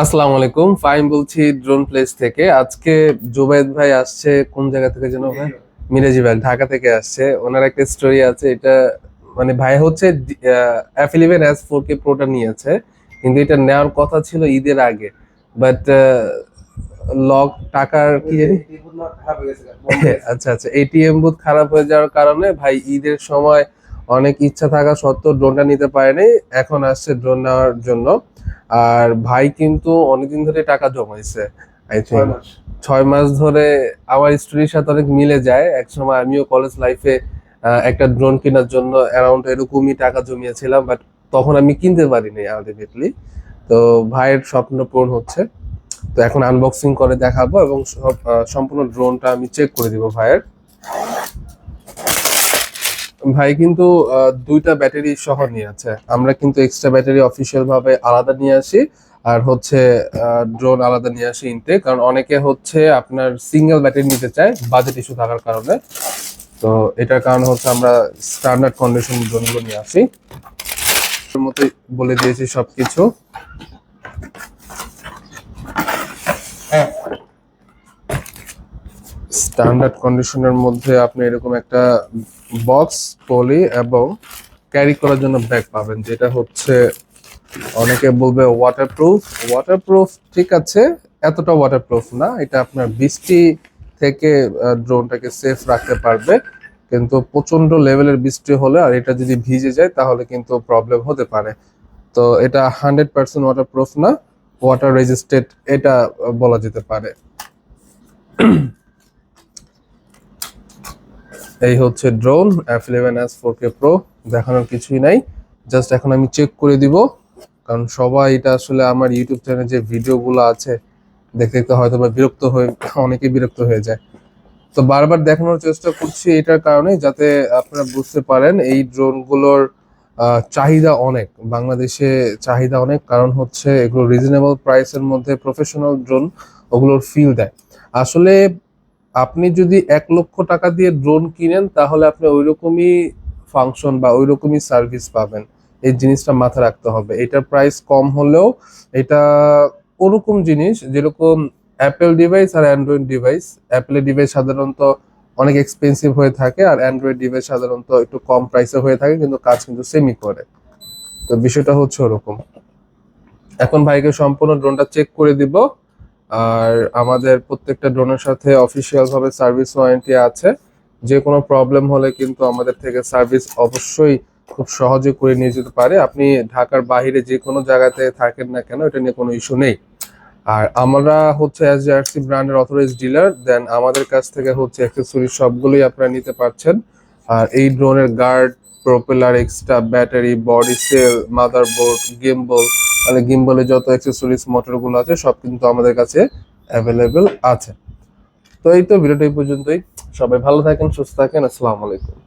আসসালামু আলাইকুম। ফাইম বলছি ড্রোন প্লেস থেকে। আজকে জুবাইদ ভাই আসছে কোন জায়গা থেকে যেন ভাই? মিরাজি ভাই। ঢাকা থেকে আসছে। ওনার একটা স্টোরি আছে এটা মানে ভাই হচ্ছে F eleven S four K প্রোটা নিয়েছে কিন্তু এটা নেওয়ার কথা ছিল ঈদের আগে। বাট লক টাকার কি জানি? আচ্ছা আচ্ছা এটিএম বুথ খারাপ হয়ে যাওয়ার কারণে ভাই ঈদের সময় অনেক ইচ্ছা থাকা সত্ত্বেও ড্রোনটা নিতে পারেনি। এখন আসছে ড্রোন নেওয়ার জন্য। আর ভাই কিন্তু অনেকদিন ধরে টাকা জমাইছে ছয় মাস। ধরে আমার স্টোরির সাথে অনেক মিলে যায়। এক সময় আমিও কলেজ লাইফে একটা ড্রোন কেনার জন্য অ্যারাউন্ড এরকমই টাকা জমিয়েছিলাম বাট তখন আমি কিনতে পারিনি আলটিমেটলি তো ভাইয়ের স্বপ্ন পূরণ হচ্ছে। তো এখন আনবক্সিং করে দেখাবো এবং সম্পূর্ণ ড্রোনটা আমি চেক করে দিব ভাইয়ের। ভাই, কিন্তু দুইটা ব্যাটারি সহ নিয়ে আছে। আমরা কিন্তু এক্সট্রা ব্যাটারি অফিসিয়াল ভাবে আলাদা নিয়ে আসি, আর হচ্ছে ড্রোন আলাদা নিয়ে আসি ইনটেক কারণ অনেকে হচ্ছে আপনার সিঙ্গেল ব্যাটারি নিতে চায় বাজেট ইস্যু থাকার কারণে। তো এটার কারণে হচ্ছে আমরা স্ট্যান্ডার্ড কন্ডিশন ড্রোনগুলো নিয়ে আসি। মতোই বলে দিয়েছি সবকিছু। স্ট্যান্ডার্ড কন্ডিশনের মধ্যে আপনি এরকম একটা বক্স পলি এবং ক্যারি করার জন্য ব্যাগ পাবেন, যেটা হচ্ছে অনেকে বলবে ওয়াটারপ্রুফ ওয়াটারপ্রুফ ঠিক আছে, এতটা ওয়াটারপ্রুফ না, এটা আপনার বৃষ্টি থেকে ড্রোনটাকে সেফ রাখতে পারবে, কিন্তু প্রচণ্ড লেভেলের বৃষ্টি হলে আর এটা যদি ভিজে যায়, তাহলে কিন্তু প্রবলেম হতে পারে। তো এটা হান্ড্রেড পার্সেন্ট ওয়াটারপ্রুফ না ওয়াটার রেজিস্টেড এটা বলা যেতে পারে। এই হচ্ছে drone F eleven S four K pro দেখানোর কিছুই নাই। জাস্ট এখন আমি চেক করে দিব, কারণ সবাই এটা আসলে আমার ইউটিউব চ্যানেলে যে ভিডিওগুলো আছে, দেখতে দেখতে হয়তো বা বিরক্ত হয়ে অনেকে বিরক্ত হয়ে যায়। তো বারবার দেখানোর চেষ্টা করছি এটার কারণে, যাতে আপনারা বুঝতে পারেন এই ড্রোনগুলোর চাহিদা অনেক। বাংলাদেশে চাহিদা অনেক, কারণ হচ্ছে এগুলো রিজনেবল প্রাইসের মধ্যে প্রফেশনাল ড্রোন ওগুলোর ফিল দেয়। আসলে আপনি যদি এক লক্ষ টাকা দিয়ে ড্রোন কিনেন, তাহলে আপনি ওই রকমই ফাংশন বা ওই রকমই সার্ভিস পাবেন। এই জিনিসটা মাথায় রাখতে হবে। এটার প্রাইস কম হলেও এটা ওরকম জিনিস, যেরকম অ্যাপেল ডিভাইস আর অ্যান্ড্রয়েড ডিভাইস অ্যাপেলের ডিভাইস সাধারণত অনেক এক্সপেন্সিভ হয়ে থাকে আর অ্যান্ড্রয়েড ডিভাইস সাধারণত একটু কম প্রাইসে হয়ে থাকে, কিন্তু কাজ কিন্তু সেমি করে। তো বিষয়টা হচ্ছে ওরকম। এখন ভাইকে সম্পূর্ণ ড্রোনটা চেক করে দিব। আর আমাদের প্রত্যেকটা ড্রোনের সাথে অফিসিয়াল ভাবে সার্ভিস ওয়ারেন্টি আছে। যে কোনো প্রবলেম হলে কিন্তু আমাদের থেকে সার্ভিস অবশ্যই খুব সহজে করে নিয়ে যেতে পারে। আপনি ঢাকার বাইরে যে কোনো জায়গাতে থাকেন না কেন, এটা নিয়ে কোনো ইস্যু নেই। আর আমরা হচ্ছে এস জার্সি ব্র্যান্ডের অথরাইজ ডিলার দেন আমাদের কাছ থেকে হচ্ছে অ্যাক্সেসরি সবগুলোই আপনারা নিতে পারছেন। আর এই ড্রোনের guard propeller extra battery body cell motherboard gimbal মানে গিম্বলে যত অ্যাক্সেসরিজ মোটরগুলো আছে, সব কিন্তু আমাদের কাছে অ্যাভেলেবেল আছে। তো এই তো, ভিডিওটা পর্যন্তই। সবাই ভালো থাকেন, সুস্থ থাকেন, আসসালামু আলাইকুম।